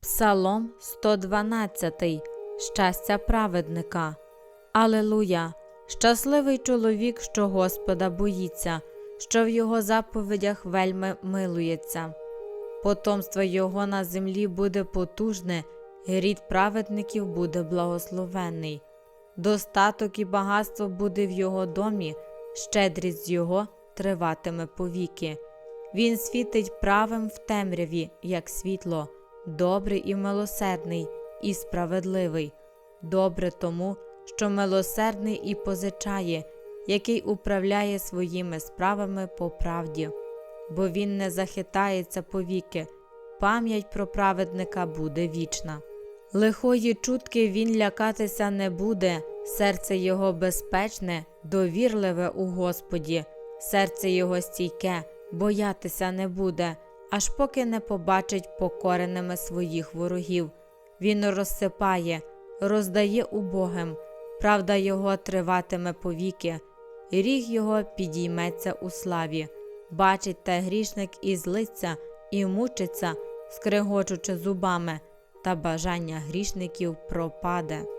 Псалом 112. Щастя праведника. Алелуя! Щасливий чоловік, що Господа боїться, що в його заповідях вельми милується. Потомство його на землі буде потужне, і рід праведників буде благословений. Достаток і багатство буде в його домі, щедрість його триватиме повіки. Він світить правим в темряві, як світло, добрий і милосердний, і справедливий, добре тому, що милосердний і позичає, який управляє своїми справами по правді, бо він не захитається повіки, пам'ять про праведника буде вічна. Лихої чутки він лякатися не буде, серце його безпечне, довірливе у Господі, серце його стійке, боятися не буде, аж поки не побачить покореними своїх ворогів. Він розсипає, роздає убогим, правда його триватиме повіки, ріг його підійметься у славі. Бачить те грішник і злиться, і мучиться, скригочучи зубами, та бажання грішників пропаде.